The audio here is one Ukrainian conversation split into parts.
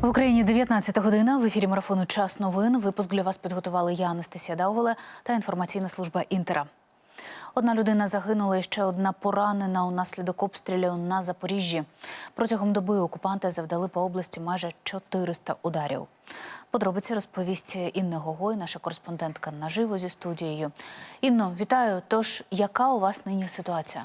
В Україні 19 година. В ефірі марафону Час новин. Випуск для вас підготували я, Анастасія Дауголе та інформаційна служба Інтера. Одна людина загинула і ще одна поранена унаслідок обстрілів на Запоріжжі. Протягом доби окупанти завдали по області майже 400 ударів. Подробиці розповість Інна Гогой, наша кореспондентка наживо зі студією. Інно, вітаю. Тож, яка у вас нині ситуація?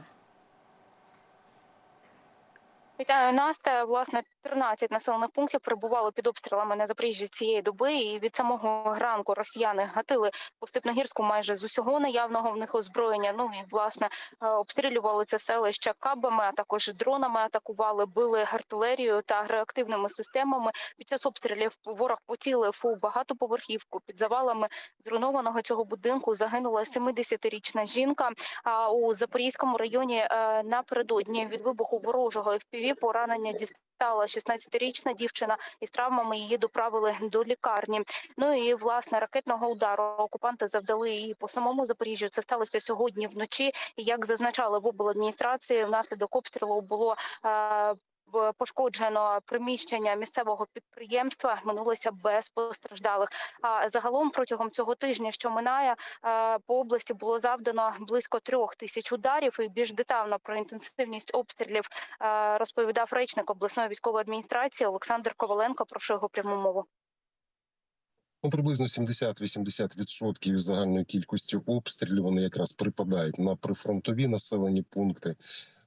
Вітаю Настя. Власне, 13 населених пунктів перебували під обстрілами на Запоріжжі цієї доби. І від самого ранку росіяни гатили по Степногірську майже з усього наявного в них озброєння. Ну і власне е, обстрілювали це селище кабами, а також дронами атакували, били артилерією та реактивними системами. Під час обстрілів ворог поцілив у багатоповерхівку. Під завалами зруйнованого цього будинку загинула 70-річна жінка. А у Запорізькому районі е, напередодні від вибуху ворожого FPV поранення дістала 16-річна дівчина із травмами її доправили до лікарні. Ну і власне ракетного удару окупанти завдали її по самому Запоріжжю. Це сталося сьогодні вночі. І як зазначали в обладміністрації, внаслідок обстрілу було. Пошкоджено приміщення місцевого підприємства минулося без постраждалих. А загалом протягом цього тижня, що минає, е, по області було завдано близько трьох тисяч ударів. І більш детально про інтенсивність обстрілів е, розповідав речник обласної військової адміністрації Олександр Коваленко. Прошу його пряму мову. Ну, приблизно 70-80% загальної кількості обстрілів вони якраз припадають на прифронтові населені пункти.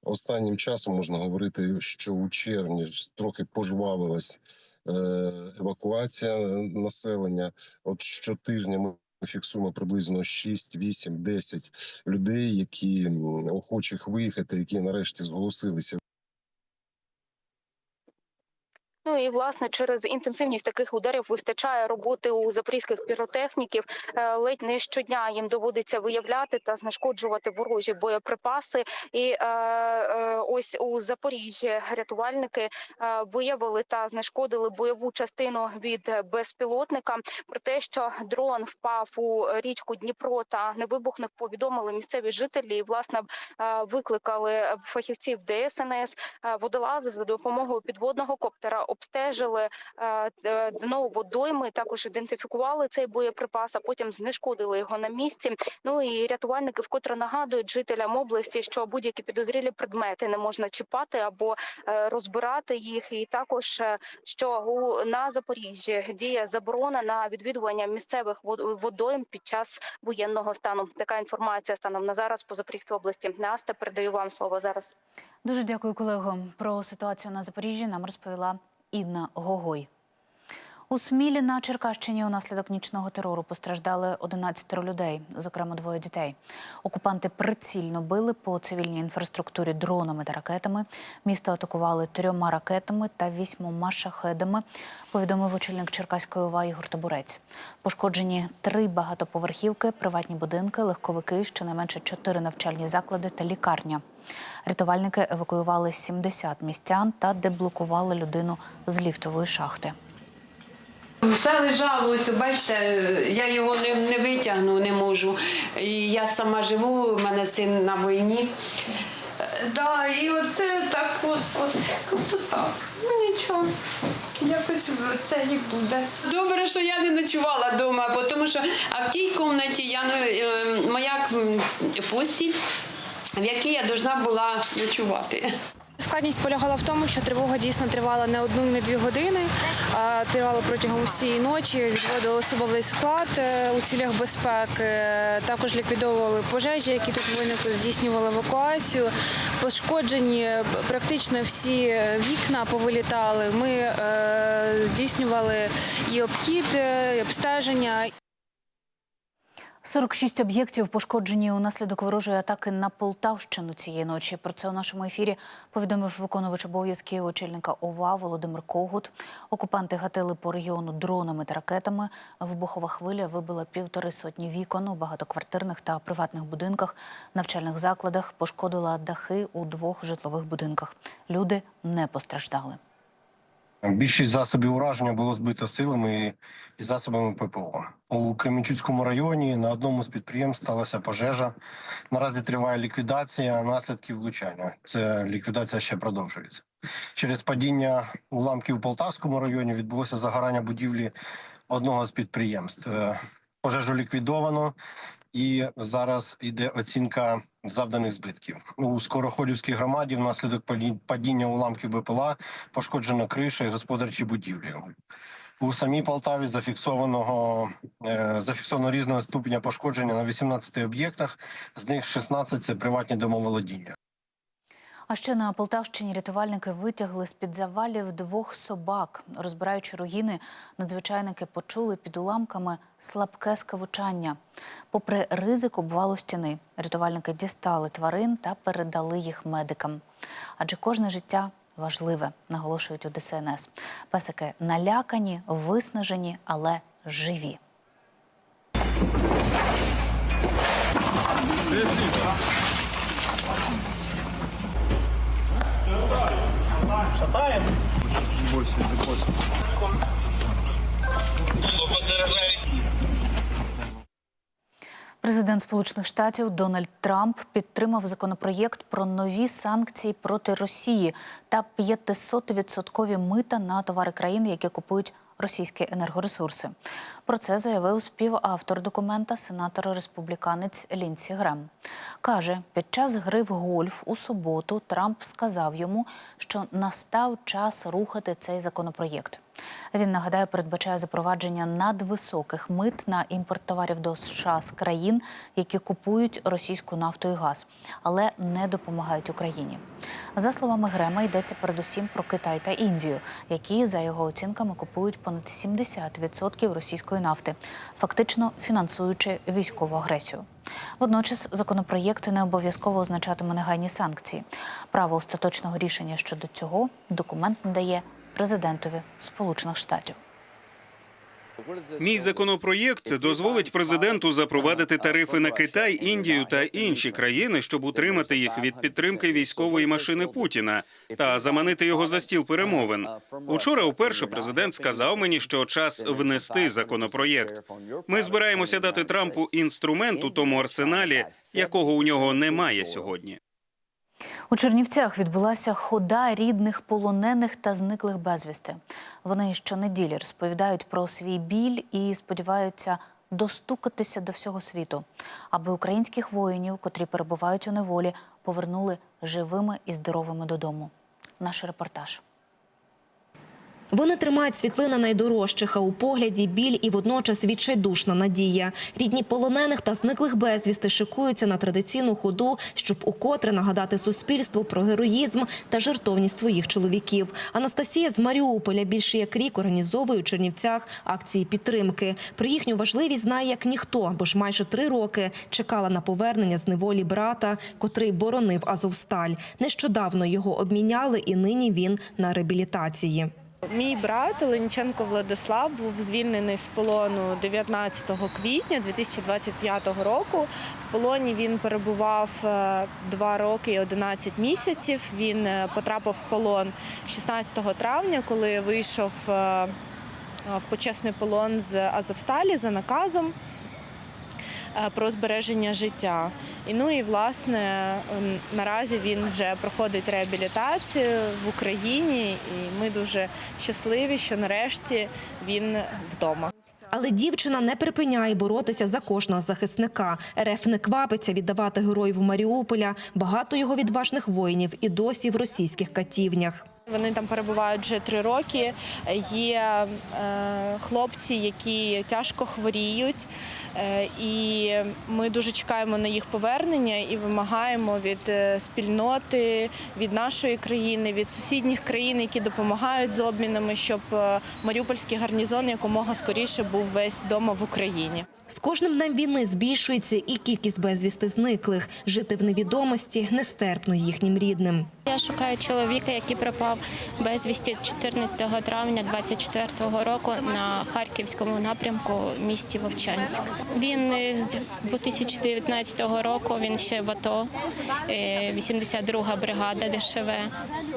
Останнім часом можна говорити, що у червні трохи пожвавилась е, евакуація населення. От щотижня ми фіксуємо приблизно 6, 8, 10 людей, які охочих виїхати, які нарешті зголосилися Ну і власне через інтенсивність таких ударів вистачає роботи у запорізьких піротехніків. Е, Ледь не щодня їм доводиться виявляти та знешкоджувати ворожі боєприпаси. І е, е, ось у Запоріжжі рятувальники е, виявили та знешкодили бойову частину від безпілотника. Про те, що дрон впав у річку Дніпро та не вибухнув, повідомили місцеві жителі. І власне е, викликали фахівців ДСНС. Водолази за допомогою підводного коптера обстежили е, е, дно водойми. Також ідентифікували цей боєприпас, а потім знешкодили його на місці. Ну і рятувальники вкотре нагадують жителям області, що будь-які підозрілі предмети не можна чіпати або е, розбирати їх. І також е, що на Запоріжжі діє заборона на відвідування місцевих вод- водойм під час воєнного стану. Така інформація станом на зараз по Запорізькій області. Настя, передаю вам слово зараз. Дуже дякую, колего. Про ситуацію на Запоріжжі нам розповіла Інна Гогой. У Смілі на Черкащині унаслідок нічного терору постраждали 11 людей, зокрема двоє дітей. Окупанти прицільно били по цивільній інфраструктурі дронами та ракетами. Місто атакували трьома ракетами та вісьмома шахедами. Повідомив очільник Черкаської ОВА Ігор Табурець. Пошкоджені три багатоповерхівки, приватні будинки, легковики, щонайменше чотири навчальні заклади та лікарня. Рятувальники евакуювали 70 містян та деблокували людину з ліфтової шахти. Все лежало, ось бачите, я його не, не витягну, не можу. І я сама живу, у мене син на війні. Да, і оце так от, от, тобто так. Ну нічого. Якось це і буде. Добре, що я не ночувала вдома, тому що а в тій кімнаті я ну, е, моя постіль, в якій я повинна була ночувати. Складність полягала в тому, що тривога дійсно тривала не одну не дві години, а тривала протягом всієї ночі. Відводили особовий склад е, у цілях безпеки. Також ліквідовували пожежі, які тут виникли, здійснювали евакуацію. Пошкоджені практично всі вікна повилітали. Ми е, здійснювали і обхід, е, і обстеження. 46 об'єктів пошкоджені унаслідок ворожої атаки на Полтавщину цієї ночі. Про це у нашому ефірі повідомив виконувач обов'язків очільника ОВА Володимир Когут. Окупанти гатили по регіону дронами та ракетами. Вибухова хвиля вибила півтори сотні вікон у багатоквартирних та приватних будинках, навчальних закладах, пошкодила дахи у двох житлових будинках. Люди не постраждали. Більшість засобів ураження було збито силами і засобами ППО. У Кременчуцькому районі на одному з підприємств сталася пожежа. Наразі триває ліквідація наслідків влучання. Це ліквідація ще продовжується. Через падіння уламків у Полтавському районі відбулося загорання будівлі одного з підприємств. Е, Пожежу ліквідовано, і зараз йде оцінка завданих збитків. У Скороходівській громаді внаслідок падіння уламків БПЛА пошкоджена криша і господарчі будівлі. У самій Полтаві зафіксованого е, зафіксовано різного ступеня пошкодження на 18 об'єктах. З них 16 – це приватні домоволодіння. А ще на Полтавщині рятувальники витягли з-під завалів двох собак. Розбираючи руїни, надзвичайники почули під уламками слабке скавучання. Попри ризик обвалу стіни, рятувальники дістали тварин та передали їх медикам. Адже кожне життя важливе, наголошують у ДСНС. Песики налякані, виснажені, але живі. Президент Сполучених Штатів Дональд Трамп підтримав законопроєкт про нові санкції проти Росії та 500-відсоткові мита на товари країн, які купують російські енергоресурси. Про це заявив співавтор документа, сенатор республіканець Лінсі Грем. Каже, під час гри в гольф у суботу Трамп сказав йому, що настав час рухати цей законопроєкт. Він нагадаю, передбачає запровадження надвисоких мит на імпорт товарів до США з країн, які купують російську нафту і газ, але не допомагають Україні. За словами Грема, йдеться передусім про Китай та Індію, які за його оцінками купують понад 70% російської нафти, фактично фінансуючи військову агресію. Водночас законопроєкт не обов'язково означатиме негайні санкції. Право остаточного рішення щодо цього документ надає президентові Сполучених Штатів. Мій законопроєкт дозволить президенту запровадити тарифи на Китай, Індію та інші країни, щоб утримати їх від підтримки військової машини Путіна та заманити його за стіл перемовин. Учора вперше президент сказав мені, що час внести законопроєкт. Ми збираємося дати Трампу інструмент у тому арсеналі, якого у нього немає сьогодні. У Чернівцях відбулася хода рідних полонених та зниклих безвісти. Вони щонеділі розповідають про свій біль і сподіваються достукатися до всього світу, аби українських воїнів, котрі перебувають у неволі, повернули живими і здоровими додому. Наш репортаж. Вони тримають світлини найдорожчих, а у погляді біль і водночас відчайдушна надія. Рідні полонених та зниклих безвісти шикуються на традиційну ходу, щоб укотре нагадати суспільству про героїзм та жертовність своїх чоловіків. Анастасія з Маріуполя більше як рік організовує у Чернівцях акції підтримки. Про їхню важливість знає як ніхто, бо ж майже три роки чекала на повернення з неволі брата, котрий боронив Азовсталь. Нещодавно його обміняли, і нині він на реабілітації. Мій брат Оленіченко Владислав був звільнений з полону 19 квітня 2025 року. В полоні він перебував е, 2 роки і 11 місяців. Він е, потрапив в полон 16 травня, коли вийшов е, в почесний полон з Азовсталі за наказом е, про збереження життя. І ну і власне ем, наразі він вже проходить реабілітацію в Україні, і ми дуже щасливі, що нарешті він вдома. Але дівчина не припиняє боротися за кожного захисника. РФ не квапиться віддавати героїв Маріуполя. Багато його відважних воїнів і досі в російських катівнях. Вони там перебувають вже три роки. Є е, хлопці, які тяжко хворіють, е, і ми дуже чекаємо на їх повернення і вимагаємо від е, спільноти, від нашої країни, від сусідніх країн, які допомагають з обмінами, щоб Маріупольський гарнізон якомога скоріше був весь вдома в Україні. З кожним днем війни збільшується і кількість безвісти зниклих. Жити в невідомості нестерпно їхнім рідним. Я шукаю чоловіка, який пропав безвісті 14 травня 24 року на харківському напрямку місті Вовчанськ. Він е, з 2019 року він ще в АТО, е, 82-га бригада ДШВ,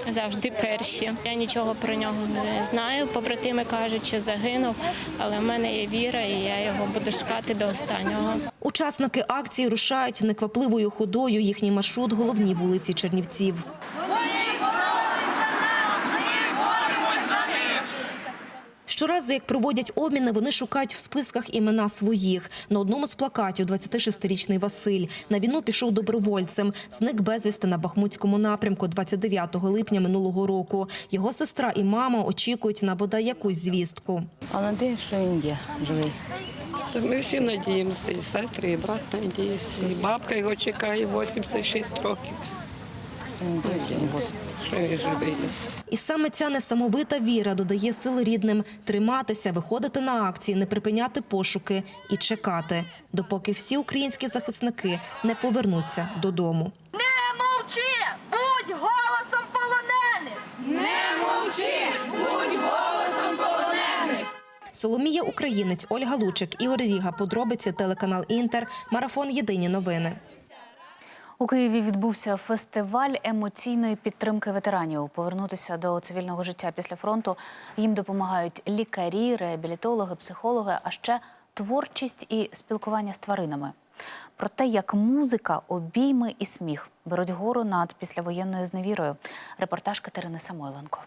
завжди перші. Я нічого про нього не знаю. Побратими кажуть, що загинув, але в мене є віра, і я його буду шукати до останнього. Учасники акції рушають неквапливою ходою. Їхній маршрут головні вулиці Чернівців. Вони боролися за Щоразу, як проводять обміни, вони шукають в списках імена своїх. На одному з плакатів 26-річний Василь на війну пішов добровольцем. Зник безвісти на Бахмутському напрямку 29 липня минулого року. Його сестра і мама очікують на бодай якусь звістку. А надіюсь, що він є живий. Ми всі надіємося, і сестри, і брат надіється, і бабка його чекає 86 років. Що. І саме ця несамовита віра додає сили рідним триматися, виходити на акції, не припиняти пошуки і чекати, допоки всі українські захисники не повернуться додому. Не мовчи! Будь голосом полонених! Соломія Українець, Ольга Лучик, Ігор Ріга. Подробиці телеканал Інтер. Марафон Єдині новини. У Києві відбувся фестиваль емоційної підтримки ветеранів. Повернутися до цивільного життя після фронту їм допомагають лікарі, реабілітологи, психологи, а ще творчість і спілкування з тваринами. Про те, як музика, обійми і сміх беруть гору над післявоєнною зневірою. Репортаж Катерини Самойленко.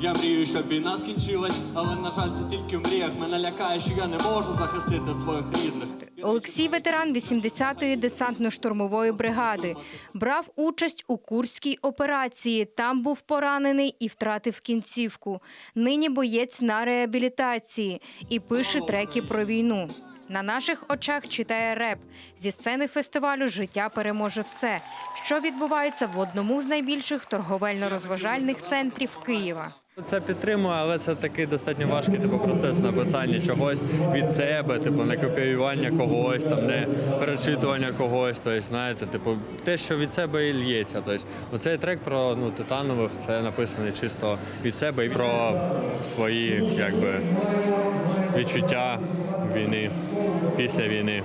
Я мрію, щоб війна скінчилась, але на жаль, це тільки в мріях. Мене лякає, що я не можу захистити своїх рідних. Олексій ветеран 80-ї десантно-штурмової бригади. Брав участь у Курській операції. Там був поранений і втратив кінцівку. Нині боєць на реабілітації і пише треки про війну. На наших очах читає реп. Зі сцени фестивалю Життя переможе все, що відбувається в одному з найбільших торговельно-розважальних центрів Києва. Це підтримує, але це такий достатньо важкий типу, процес написання чогось від себе, типу не копіювання когось, там не перечитування когось. Тобто, знаєте, типу, те, що від себе і лється. Тобто, цей трек про ну титанових це написаний чисто від себе і про свої якби відчуття війни після війни,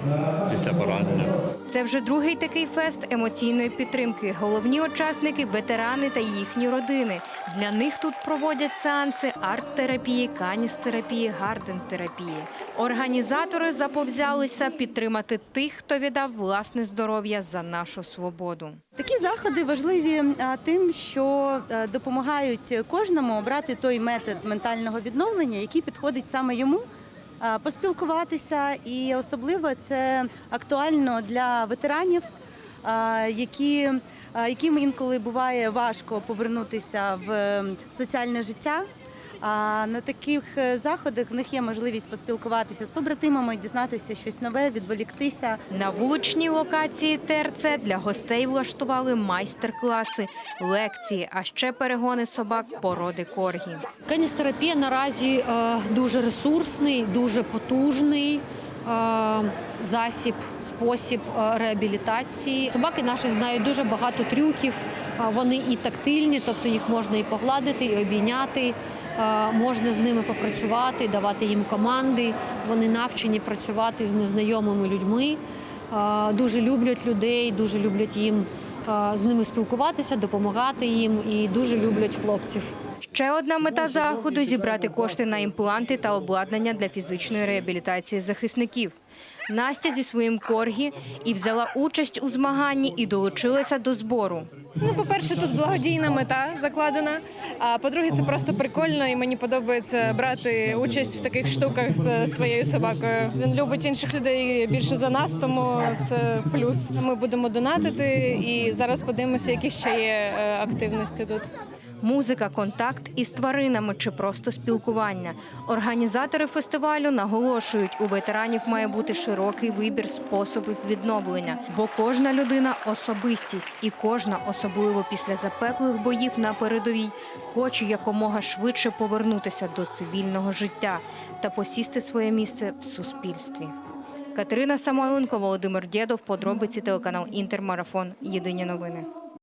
після поранення. Це вже другий такий фест емоційної підтримки. Головні учасники ветерани та їхні родини. Для них тут проводять сеанси арт-терапії, каністерапії, гарден-терапії. Організатори заповзялися підтримати тих, хто віддав власне здоров'я за нашу свободу. Такі заходи важливі тим, що е, допомагають кожному обрати той метод ментального відновлення, який підходить саме йому. А, Поспілкуватися, і особливо це актуально для ветеранів, які, яким інколи буває важко повернутися в е, соціальне життя. А на таких е, заходах в них є можливість поспілкуватися з побратимами, дізнатися щось нове, відволіктися. На вуличній локації ТРЦ для гостей влаштували майстер-класи, лекції, а ще перегони собак породи коргі. Каністерапія наразі е, дуже ресурсний, дуже потужний. е, Засіб, спосіб реабілітації. Собаки наші знають дуже багато трюків. Вони і тактильні, тобто їх можна і погладити, і обійняти. Можна з ними попрацювати, давати їм команди. Вони навчені працювати з незнайомими людьми. Дуже люблять людей, дуже люблять їм з ними спілкуватися, допомагати їм і дуже люблять хлопців. Ще одна мета заходу зібрати кошти на імпланти та обладнання для фізичної реабілітації захисників. Настя зі своїм коргі і взяла участь у змаганні і долучилася до збору. Ну, по-перше, тут благодійна мета закладена. А по-друге, це просто прикольно, і мені подобається брати участь в таких штуках з своєю собакою. Він любить інших людей більше за нас, тому це плюс. Ми будемо донатити, і зараз подивимося, які ще є е, активності тут. Музика, контакт із тваринами чи просто спілкування. Організатори фестивалю наголошують, у ветеранів має бути широкий вибір способів відновлення, бо кожна людина особистість, і кожна, особливо після запеклих боїв на передовій, хоче якомога швидше повернутися до цивільного життя та посісти своє місце в суспільстві. Катерина Самойленко, Володимир Дєдов, подробиці телеканал Інтермарафон. Єдині новини.